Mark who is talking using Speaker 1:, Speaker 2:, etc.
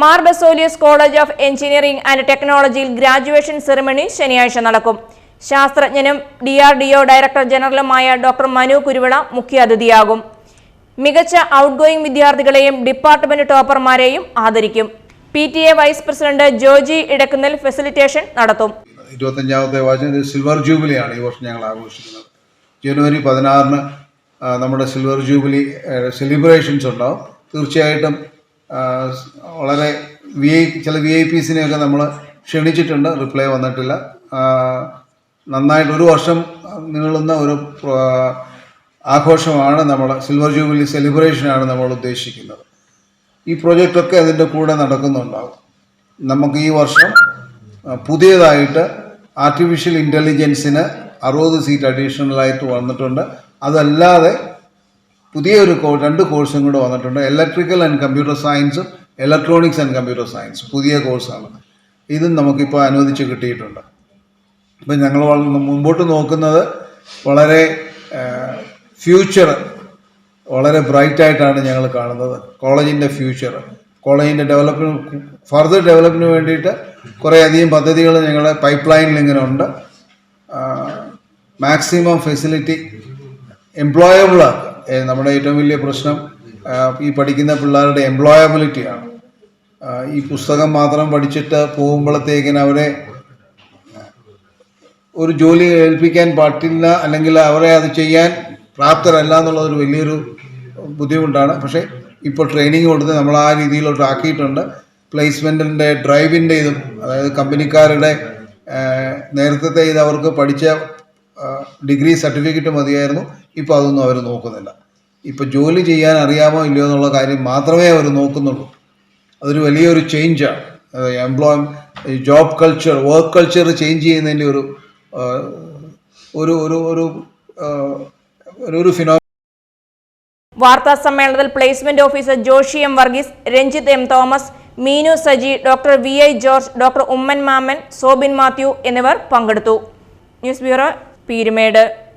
Speaker 1: Mar Baselius college of engineering and ടെക്നോളജിയിൽ graduation ceremony ശനിയാഴ്ച നടക്കും. ശാസ്ത്രജ്ഞനും D R D O director ജനറലുമായ doctor Manu Kuruvila മുഖ്യാതിഥിയാകും. മികച്ച ഔട്ട്ഗോയിങ് വിദ്യാർത്ഥികളെയും ഡിപ്പാർട്ട്മെന്റ് ടോപ്പർമാരെയും ആദരിക്കും. P T A vice president Joji Edakkunnel facilitation നടത്തും.
Speaker 2: ഇരുപത്തഞ്ചാമത്തെ വാർഷികം സിൽവർ ജൂബിലിയാണ് ഈ വർഷം ഞങ്ങൾ ആഘോഷിക്കുന്നത്. ജനുവരി പതിനാറിന് നമ്മുടെ സിൽവർ ജൂബിലി സെലിബ്രേഷൻസ് ഉണ്ടാവും. തീർച്ചയായിട്ടും വളരെ വി ഐ ചില വി ഐ പീസിനെയൊക്കെ നമ്മൾ ക്ഷണിച്ചിട്ടുണ്ട്. റിപ്ലൈ വന്നിട്ടില്ല. നന്നായിട്ട് ഒരു വർഷം നീളുന്ന ഒരു ആഘോഷമാണ് നമ്മൾ സിൽവർ ജൂബിലി സെലിബ്രേഷനാണ് നമ്മൾ ഉദ്ദേശിക്കുന്നത്. ഈ പ്രൊജക്റ്റൊക്കെ അതിന്റെ കൂടെ നടക്കുന്നുണ്ടാകും നമുക്ക് ഈ വർഷം പുതിയതായിട്ട് ആർട്ടിഫിഷ്യൽ ഇന്റലിജൻസിന് അറുപത് സീറ്റ് അഡീഷണലായിട്ട് വന്നിട്ടുണ്ട്. അതല്ലാതെ പുതിയൊരു കോ രണ്ട് കോഴ്സും കൂടെ വന്നിട്ടുണ്ട്. ഇലക്ട്രിക്കൽ ആൻഡ് കമ്പ്യൂട്ടർ സയൻസും ഇലക്ട്രോണിക്സ് ആൻഡ് കമ്പ്യൂട്ടർ സയൻസ് പുതിയ കോഴ്സാണ്. ഇതും നമുക്കിപ്പോൾ അനുവദിച്ച് കിട്ടിയിട്ടുണ്ട്. അപ്പം ഞങ്ങൾ മുമ്പോട്ട് നോക്കുന്നത് വളരെ ഫ്യൂച്ചർ വളരെ ബ്രൈറ്റ് ആയിട്ടാണ് ഞങ്ങൾ കാണുന്നത്. കോളേജിന്റെ ഫ്യൂച്ചർ കോളേജിന്റെ ഡെവലപ്മെന്റ് ഫർദർ ഡെവലപ്പിന് വേണ്ടിയിട്ട് കുറേ അധികം പദ്ധതികൾ ഞങ്ങളുടെ പൈപ്പ് ലൈനിൽ ഇങ്ങനെ ഉണ്ട്. മാക്സിമം ഫെസിലിറ്റി എംപ്ലോയബിൾ നമ്മുടെ ഏറ്റവും വലിയ പ്രശ്നം ഈ പഠിക്കുന്ന പിള്ളേരുടെ എംപ്ലോയബിലിറ്റിയാണ് ഈ പുസ്തകം മാത്രം പഠിച്ചിട്ട് പോകുമ്പോഴത്തേക്കിന് അവരെ ഒരു ജോലി ഏൽപ്പിക്കാൻ പറ്റില്ല അല്ലെങ്കിൽ അവരെ അത് ചെയ്യാൻ പ്രാപ്തരല്ല എന്നുള്ളതൊരു വലിയൊരു ബുദ്ധിമുട്ടാണ്. പക്ഷേ ഇപ്പോൾ ട്രെയിനിങ് കൊടുത്ത് നമ്മൾ ആ രീതിയിലോട്ട് ആക്കിയിട്ടുണ്ട്. പ്ലേസ്മെന്റിന്റെ ഡ്രൈവിന്റെ ഇതും അതായത് കമ്പനിക്കാരുടെ നേരത്തെ ഇത് അവർക്ക് പഠിച്ച ഡിഗ്രി സർട്ടിഫിക്കറ്റ് മതിയായിരുന്നു. ഇപ്പോൾ അതൊന്നും അവർ നോക്കുന്നില്ല. ഇപ്പോൾ ജോലി ചെയ്യാൻ അറിയാമോ ഇല്ലയോ എന്നുള്ള കാര്യം മാത്രമേ അവർ നോക്കുന്നുള്ളൂ. അതൊരു വലിയൊരു ചേഞ്ചാണ് employ job culture work culture change ചെയ്യുന്നതിന്റെ ഒരു ഒരു ഒരു ഒരു ഒരു- ഫിനോ
Speaker 1: വാർത്താ സമ്മേളനത്തിൽ placement officer Joshy M Varghese Ranjith M Thomas Meenu Saji doctor V I George doctor Oommen Mammen Sobin Mathew എന്നിവർ പങ്കെടുത്തു. News bureau Peermade